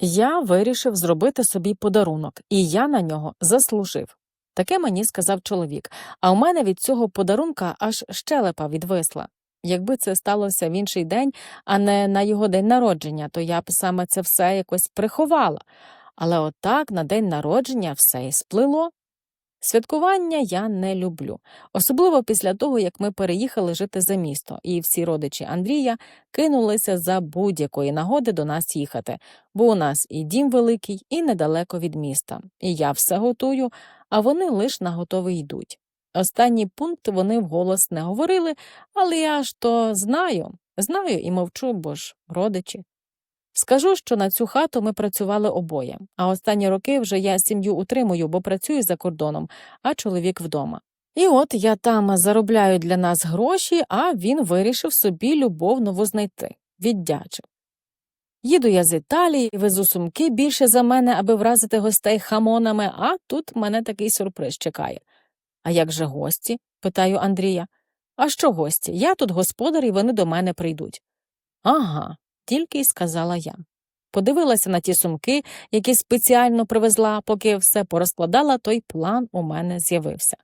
Я вирішив зробити собі подарунок, і я на нього заслужив. Таке мені сказав чоловік, а у мене від цього подарунка аж щелепа відвисла. Якби це сталося в інший день, а не на його день народження, то я б саме це все якось приховала. Але отак на день народження все і сплило. Святкування я не люблю, особливо після того, як ми переїхали жити за місто, і всі родичі Андрія кинулися за будь-якої нагоди до нас їхати, бо у нас і дім великий, і недалеко від міста. І я все готую, а вони лиш на готове йдуть. Останній пункт вони вголос не говорили, але я ж то знаю, знаю і мовчу, бо ж родичі. Скажу, що на цю хату ми працювали обоє, а останні роки вже я сім'ю утримую, бо працюю за кордоном, а чоловік вдома. І от я там заробляю для нас гроші, а він вирішив собі любов нову знайти, віддячив. Їду я з Італії, везу сумки більше за мене, аби вразити гостей хамонами, а тут мене такий сюрприз чекає. А як же гості? питаю Андрія. А що гості? Я тут господар, і вони до мене прийдуть. Ага, тільки й сказала я. Подивилася на ті сумки, які спеціально привезла, поки все порозкладала, той план у мене з'явився.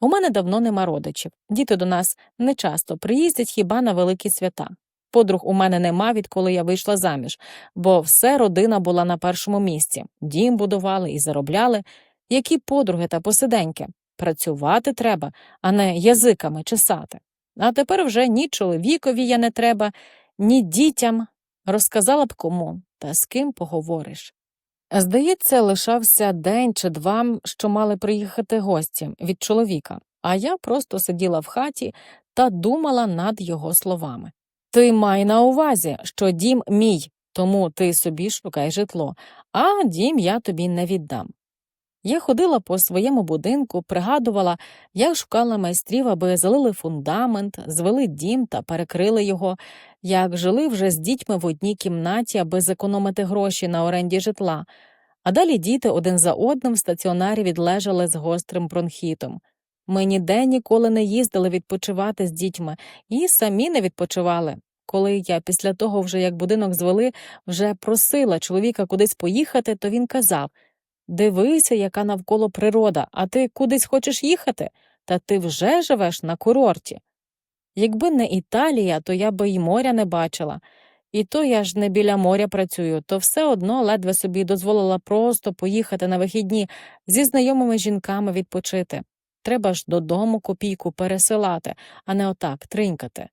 У мене давно нема родичів. Діти до нас не часто приїздять хіба на великі свята. Подруг у мене нема, відколи я вийшла заміж, бо все родина була на першому місці. Дім будували і заробляли. Які подруги та посиденьки? Працювати треба, а не язиками чесати. А тепер вже ні чоловікові я не треба, ні дітям. Розказала б кому, та з ким поговориш. Здається, лишався день чи два, що мали приїхати гості від чоловіка, а я просто сиділа в хаті та думала над його словами. Ти май на увазі, що дім мій, тому ти собі шукай житло, а дім я тобі не віддам. Я ходила по своєму будинку, пригадувала, як шукала майстрів, аби залили фундамент, звели дім та перекрили його, як жили вже з дітьми в одній кімнаті, аби зекономити гроші на оренді житла, а далі діти один за одним в стаціонарі відлежали з гострим бронхітом. Ми ніде ніколи не їздили відпочивати з дітьми і самі не відпочивали. Коли я після того, вже як будинок звели, вже просила чоловіка кудись поїхати, то він казав Дивися, яка навколо природа, а ти кудись хочеш їхати, та ти вже живеш на курорті. Якби не Італія, то я би й моря не бачила. І то я ж не біля моря працюю, то все одно ледве собі дозволила просто поїхати на вихідні зі знайомими жінками відпочити. Треба ж додому копійку пересилати, а не отак тринькати.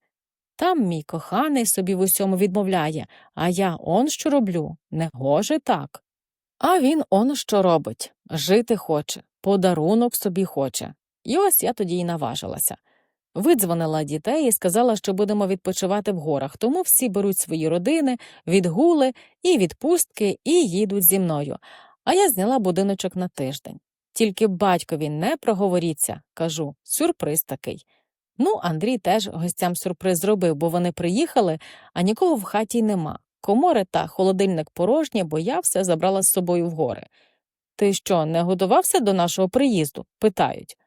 Там мій коханий собі в усьому відмовляє, а я он що роблю, не гоже так. А він он що робить жити хоче, подарунок собі хоче. І ось я тоді й наважилася. Видзвонила дітей і сказала, що будемо відпочивати в горах, тому всі беруть свої родини, відгули і відпустки і їдуть зі мною. А я зняла будиночок на тиждень. Тільки батькові не проговоріться, кажу, сюрприз такий. Ну, Андрій теж гостям сюрприз зробив, бо вони приїхали, а нікого в хаті й нема. Комори та холодильник порожні, бо я все забрала з собою в гори. Ти що, не готувався до нашого приїзду? питають.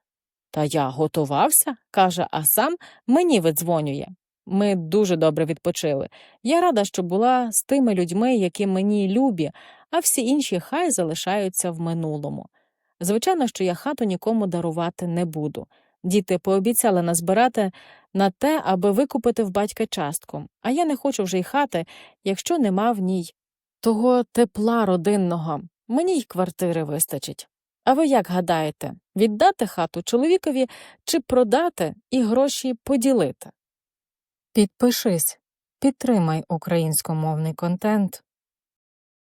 Та я готувався, каже, а сам мені видзвонює. Ми дуже добре відпочили. Я рада, що була з тими людьми, які мені любі, а всі інші хай залишаються в минулому. Звичайно, що я хату нікому дарувати не буду. Діти пообіцяли назбирати на те, аби викупити в батька частку, а я не хочу вже й хати, якщо нема в ній того тепла родинного. Мені й квартири вистачить. А ви як гадаєте, віддати хату чоловікові чи продати і гроші поділити? Підпишись, підтримай українськомовний контент.